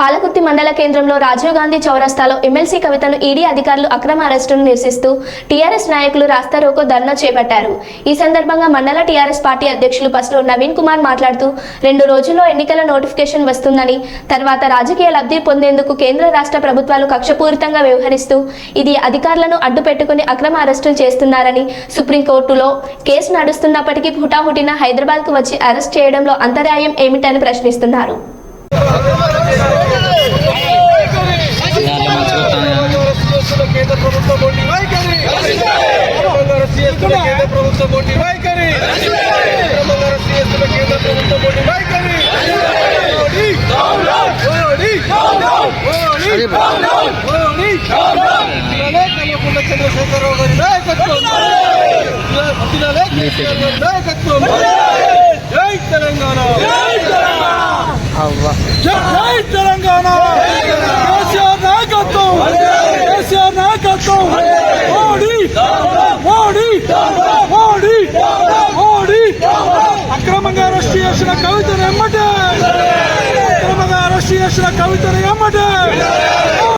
పాలకుర్తి మండల కేంద్రంలో రాజీవ్ గాంధీ చౌరస్తాలో ఎమ్మెల్సీ కవితను ఈడీ అధికారులు అక్రమ అరెస్టును నిరసిస్తూ టీఆర్ఎస్ నాయకులు రాస్తారోకో ధర్నా చేపట్టారు. ఈ సందర్భంగా మండల టీఆర్ఎస్ పార్టీ అధ్యక్షులు పసులు నవీన్ కుమార్ మాట్లాడుతూ రెండు రోజుల్లో ఎన్నికల నోటిఫికేషన్ వస్తుందని తర్వాత రాజకీయ లబ్ధి పొందేందుకు కేంద్ర రాష్ట్ర ప్రభుత్వాలు కక్షపూరితంగా వ్యవహరిస్తూ ఇది అధికారులను అడ్డుపెట్టుకుని అక్రమ అరెస్టులు చేస్తున్నారని సుప్రీంకోర్టులో కేసు నడుస్తున్నప్పటికీ హుటాహుటిన హైదరాబాద్కు వచ్చి అరెస్ట్ చేయడంలో అంతరాయం ఏమిటని ప్రశ్నిస్తున్నారు. కేంద్ర ప్రభుత్వం మొండి వైఖరి. కేంద్ర ప్రభుత్వం మొండి వైఖరి. కేంద్ర ప్రభుత్వం మొండి వైఖరి కల్వకుంట్ల చంద్రశేఖరరావు గారి నాయకత్వం. నాయకత్వం. జై తెలంగాణ. జై కేసీఆర్ నాయకత్వం మోడీ మోడీ మోడీ మోడీ అక్రమంగా అరెస్ట్ చేసిన కవితను ఎమ్మటే అక్రమంగా అరెస్ట్ చేసిన కవితను ఎమ్మటే